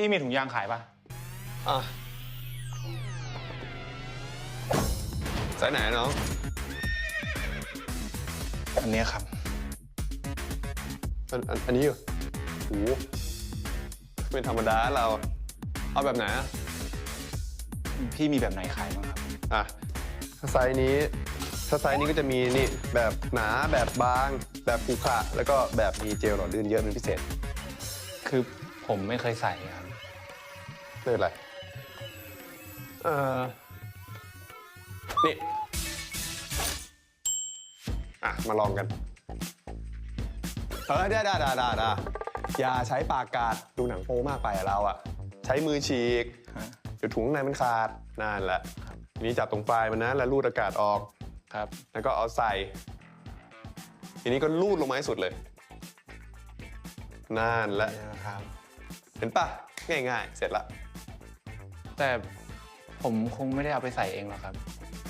พี่มีถุงยางขายปะอะสายไหนน้องอันเนี้ยครับ อันอันอันนี้เหรอโอ้โหเป็นธรรมดาเรา เอาแบบไหนอะพี่มีแบบไหนขายบ้างครับ อะถ้าไซส์นี้ถ้าไซส์นี้ก็จะมีนี่แบบหนาแบบบาง แบบขรุขระแล้วก็แบบมีเจลหล่อลื่นเยอะเป็นพิเศษ คือผมไม่เคยใส่ครับ ไม่เป็นไร เอ่อนี่ อะ มาลองกัน เออได้ได้ได้ได้ได้อย่าใช้ปากกาดดูหนังโป๊มากไปอะเราอะใช้มือฉีกฮะเดี๋ยวถุงข้างในมันขาดนั่นแหละนี่จับตรงปลายมันนะแล้วรูดอากาศออก ครับ แล้วก็เอาใส่ ทีนี้ก็รูดลงมาให้สุดเลยนั่นแหละ ครับ เห็นปะ ง่ายๆ เสร็จละ แต่ผมคงไม่ได้เอาไปใส่เองหรอกครับ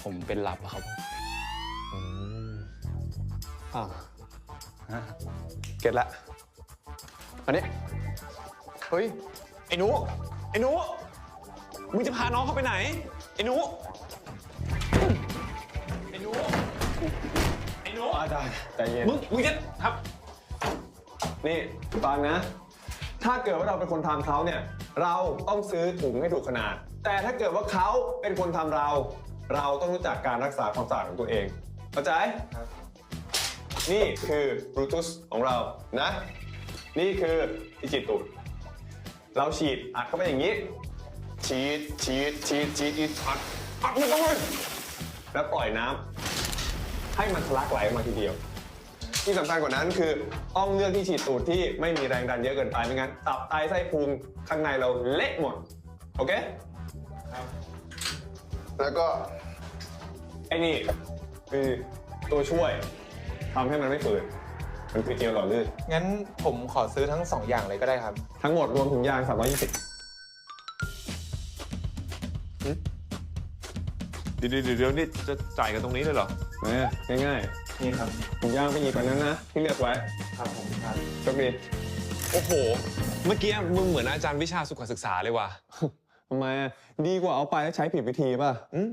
ผมเป็นลับอะครับอ่าฮะเก็ตละอันนี้ เฮ้ย ไอ้หนู ไอ้หนู มึงจะพาน้องเขาไปไหน ไอ้หนู ไอ้หนู ไอ้หนูอาจารย์ใจเย็น มึง มึงจะครับ นี่ฟังนะ ถ้าเกิดว่าเราเป็นคนทำเขาเนี่ยเราต้องซื้อถุงให้ถูกขนาด แต่ถ้าเกิดว่าเขาเป็นคนทำเรา เราต้องรู้จักการรักษาความสะอาดของตัวเองเข้าใจนี่คือบลูทูธของเรานะ นี่คือที่ฉีดตูดเราฉีดอัดเข้าไปอย่างนี้ฉีดฉีดฉีดฉีดฉีดอัดอัดมันเข้าไปแล้วปล่อยน้ำให้มันทะลักไหลออกมาทีเดียว ที่สำคัญกว่านั้นคือต้องเลือกที่ฉีดตูดที่ไม่มีแรงดันเยอะเกินไปไม่งั้นตับไตไส้พุงข้างในเราเละหมด โอเคครับแล้วก็ไอ้นี่คือตัวช่วยทำให้มันไม่ฝืดมันคือเจลหล่อลื่นงั้นผมขอซื้อทั้งสองอย่างเลยก็ได้ครับ ทั้งหมดรวมถุงยาง 320หึเดี๋ยวเดี๋ยวเดี๋ยวนี่จะจ่ายกันตรงนี้เลยเหรอเออง่าย นี่ครับๆถุงยางไปอีกกว่านั้นนะ ที่เลือกไว้ครับผมครับโชคดีโอ้โห เมื่อกี้มึงเหมือนอาจารย์วิชาสุขศึกษาเลยว่ะ ทำไมอะดีกว่าเอาไปแล้วใช้ผิดวิธีป่ะ อืม